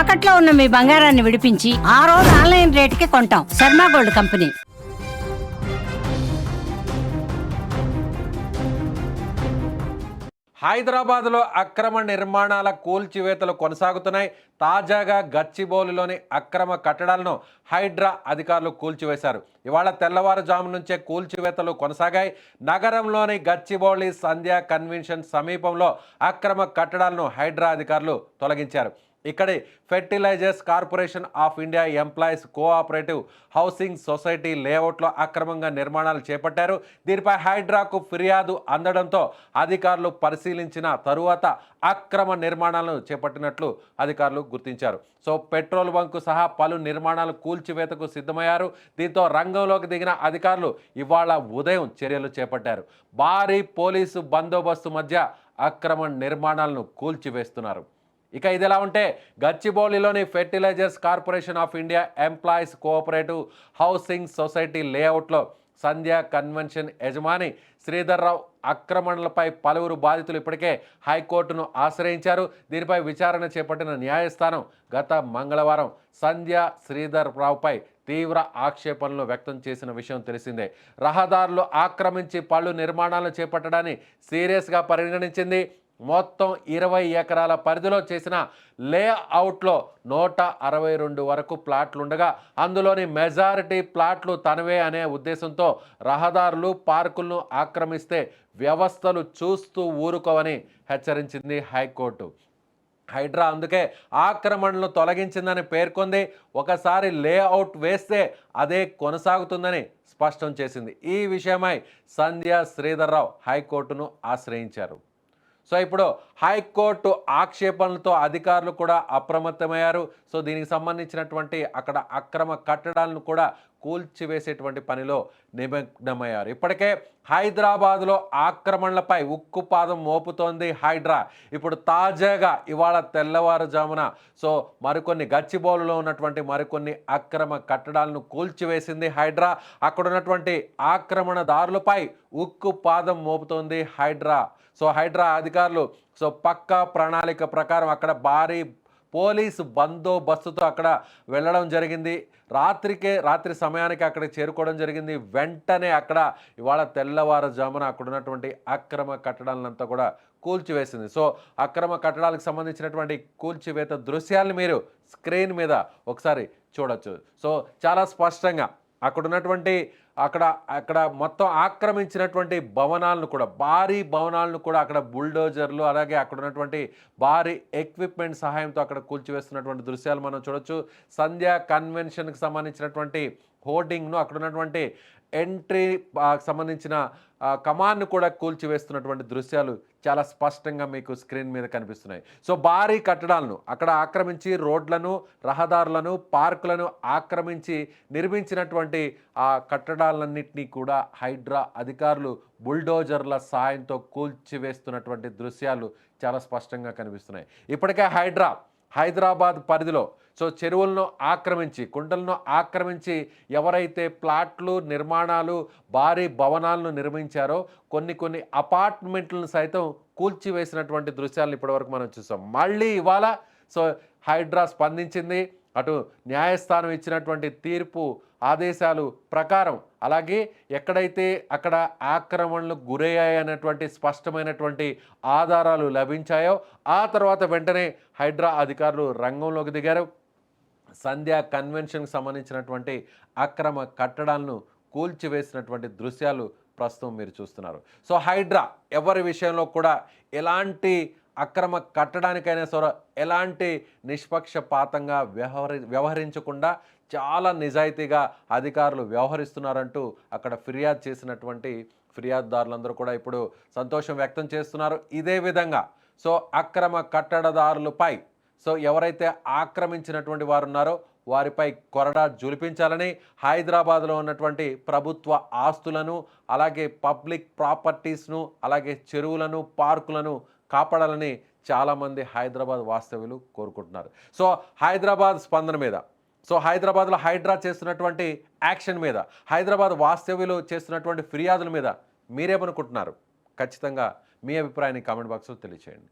తాకట్లో ఉన్న మీ బంగారాన్ని విడిపించి ఆ రోజు ఆన్లైన్ రేటుకి కొంటాం. Sharma gold company. హైదరాబాద్లో అక్రమ నిర్మాణాల కూల్చివేతలు కొనసాగుతున్నాయి. తాజాగా గచ్చిబౌలిలోని అక్రమ కట్టడాలను హైడ్రా అధికారులు కూల్చివేశారు. ఇవాళ తెల్లవారుజాము నుంచే కూల్చివేతలు కొనసాగాయి. నగరంలోని గచ్చిబౌలి సంధ్యా కన్వెన్షన్ సమీపంలో అక్రమ కట్టడాలను హైడ్రా అధికారులు తొలగించారు. ఇక్కడి fertilizers corporation of India employees cooperative housing society లేఅవుట్లో అక్రమంగా నిర్మాణాలు చేపట్టారు. దీనిపై హైడ్రాకు ఫిర్యాదు అందడంతో అధికారులు పరిశీలించిన తరువాత అక్రమ నిర్మాణాలను చేపట్టినట్లు అధికారులు గుర్తించారు. సో పెట్రోల్ బంకు సహా పలు నిర్మాణాలు కూల్చివేతకు సిద్ధమయ్యారు. దీంతో రంగంలోకి దిగిన అధికారులు ఇవాళ ఉదయం చర్యలు చేపట్టారు. భారీ పోలీసు బందోబస్తు మధ్య అక్రమ నిర్మాణాలను కూల్చివేస్తున్నారు. ఇక ఇది ఎలా ఉంటే గచ్చిబౌలిలోని fertilizers corporation of India employees cooperative housing society లేఅవుట్లో సంధ్య కన్వెన్షన్ యజమాని శ్రీధర్రావు ఆక్రమణలపై పలువురు బాధితులు ఇప్పటికే హైకోర్టును ఆశ్రయించారు. దీనిపై విచారణ చేపట్టిన న్యాయస్థానం గత మంగళవారం సంధ్య శ్రీధర్ రావుపై తీవ్ర ఆక్షేపణలు వ్యక్తం చేసిన విషయం తెలిసిందే. రహదారులు ఆక్రమించి పలు నిర్మాణాలను చేపట్టడాన్ని సీరియస్గా పరిగణించింది. మొత్తం ఇరవై ఎకరాల పరిధిలో చేసిన లేఅవుట్లో నూట అరవై రెండు వరకు ప్లాట్లు ఉండగా అందులోని మెజారిటీ ప్లాట్లు తనవే అనే ఉద్దేశంతో రహదారులు పార్కులను ఆక్రమిస్తే వ్యవస్థలు చూస్తూ ఊరుకోవని హెచ్చరించింది హైకోర్టు. హైడ్రా అందుకే ఆక్రమణలు తొలగించిందని పేర్కొంది ఒకసారి లేఅవుట్ వేస్తే అదే కొనసాగుతుందని స్పష్టం చేసింది. ఈ విషయమై సంధ్య శ్రీధర్రావు హైకోర్టును ఆశ్రయించారు. సో ఇప్పుడు హైకోర్టు ఆక్షేపణలతో అధికారులు కూడా అప్రమత్తమయ్యారు. సో దీనికి సంబంధించినటువంటి అక్కడ అక్రమ కట్టడాలను కూడా కూల్చివేసేటువంటి పనిలో నిమగ్నమయ్యారు. ఇప్పటికే హైదరాబాద్లో ఆక్రమణలపై ఉక్కుపాదం మోపుతోంది హైడ్రా. ఇప్పుడు తాజాగా ఇవాళ తెల్లవారుజామున సో మరికొన్ని గచ్చిబౌలులో ఉన్నటువంటి మరికొన్ని అక్రమ కట్టడాలను కూల్చివేసింది హైడ్రా. అక్కడ ఉన్నటువంటి ఆక్రమణదారులపై ఉక్కు పాదం మోపుతోంది హైడ్రా. సో హైడ్రా అధికారులు సో పక్కా ప్రణాళిక ప్రకారం అక్కడ భారీ పోలీసు బందోబస్తుతో అక్కడ వెళ్ళడం జరిగింది. రాత్రికే రాత్రి సమయానికి అక్కడికి చేరుకోవడం జరిగింది. వెంటనే అక్కడ ఇవాళ తెల్లవారుజామున అక్కడ ఉన్నటువంటి అక్రమ కట్టడాలంతా కూడా కూల్చివేసింది. సో అక్రమ కట్టడాలకు సంబంధించినటువంటి కూల్చివేత దృశ్యాలను మీరు స్క్రీన్ మీద ఒకసారి చూడొచ్చు. సో చాలా స్పష్టంగా అక్కడ ఉన్నటువంటి అక్కడ అక్కడ మొత్తం ఆక్రమించినటువంటి భవనాలను కూడా భారీ భవనాలను కూడా అక్కడ బుల్డోజర్లు అలాగే అక్కడ ఉన్నటువంటి భారీ ఎక్విప్మెంట్ సహాయంతో అక్కడ కూల్చివేస్తున్నటువంటి దృశ్యాలు మనం చూడొచ్చు. సంధ్యా కన్వెన్షన్కి సంబంధించినటువంటి హోర్డింగ్ను అక్కడ ఉన్నటువంటి ఎంట్రీ సంబంధించిన కమాండ్ను కూడా కూల్చివేస్తున్నటువంటి దృశ్యాలు చాలా స్పష్టంగా మీకు స్క్రీన్ మీద కనిపిస్తున్నాయి. సో భారీ కట్టడాలను అక్కడ ఆక్రమించి రోడ్లను రహదారులను పార్కులను ఆక్రమించి నిర్మించినటువంటి ఆ కట్టడాలన్నింటినీ కూడా హైడ్రా అధికారులు బుల్డోజర్ల సాయంతో కూల్చివేస్తున్నటువంటి దృశ్యాలు చాలా స్పష్టంగా కనిపిస్తున్నాయి. ఇప్పటికే హైడ్రా హైదరాబాద్ పరిధిలో. సో చెరువులను ఆక్రమించి కుండలను ఆక్రమించి ఎవరైతే ప్లాట్లు నిర్మాణాలు భారీ భవనాలను నిర్మించారో కొన్ని కొన్ని అపార్ట్మెంట్లను సైతం కూల్చివేసినటువంటి దృశ్యాలను ఇప్పటివరకు మనం చూసాం. మళ్ళీ ఇవాళ సో హైడ్రా స్పందించింది. అటు న్యాయస్థానం ఇచ్చినటువంటి తీర్పు ఆదేశాలు ప్రకారం అలాగే ఎక్కడైతే అక్కడ ఆక్రమణలు గురయ్యాయన్నటువంటి స్పష్టమైనటువంటి ఆధారాలు లభించాయో ఆ తర్వాత వెంటనే హైడ్రా అధికారులు రంగంలోకి దిగారు. సంధ్యా కన్వెన్షన్కి సంబంధించినటువంటి అక్రమ కట్టడాలను కూల్చివేసినటువంటి దృశ్యాలు ప్రస్తుతం మీరు చూస్తున్నారు. సో హైడ్రా ఎవరి విషయంలో కూడా ఎలాంటి అక్రమ కట్టడానికైనా సరే ఎలాంటి నిష్పక్షపాతంగా వ్యవహరి వ్యవహరించకుండా చాలా నిజాయితీగా అధికారులు వ్యవహరిస్తున్నారంటూ అక్కడ ఫిర్యాదు చేసినటువంటి ఫిర్యాదుదారులందరూ కూడా ఇప్పుడు సంతోషం వ్యక్తం చేస్తున్నారు. ఇదే విధంగా సో అక్రమ కట్టడదారులపై సో ఎవరైతే ఆక్రమించినటువంటి వారు ఉన్నారో వారిపై కొరడా జులిపించాలని హైదరాబాద్లో ఉన్నటువంటి ప్రభుత్వ ఆస్తులను అలాగే పబ్లిక్ ప్రాపర్టీస్ను అలాగే చెరువులను పార్కులను కాపాడాలని చాలామంది హైదరాబాద్ వాస్తవ్యులు కోరుకుంటున్నారు. సో హైదరాబాద్ స్పందన మీద సో హైదరాబాద్లో హైడ్రా చేస్తున్నటువంటి యాక్షన్ మీద హైదరాబాద్ వాస్తవ్యులు చేస్తున్నటువంటి ఫిర్యాదుల మీద మీరేమనుకుంటున్నారు? ఖచ్చితంగా మీ అభిప్రాయాన్ని కామెంట్ బాక్స్లో తెలియచేయండి.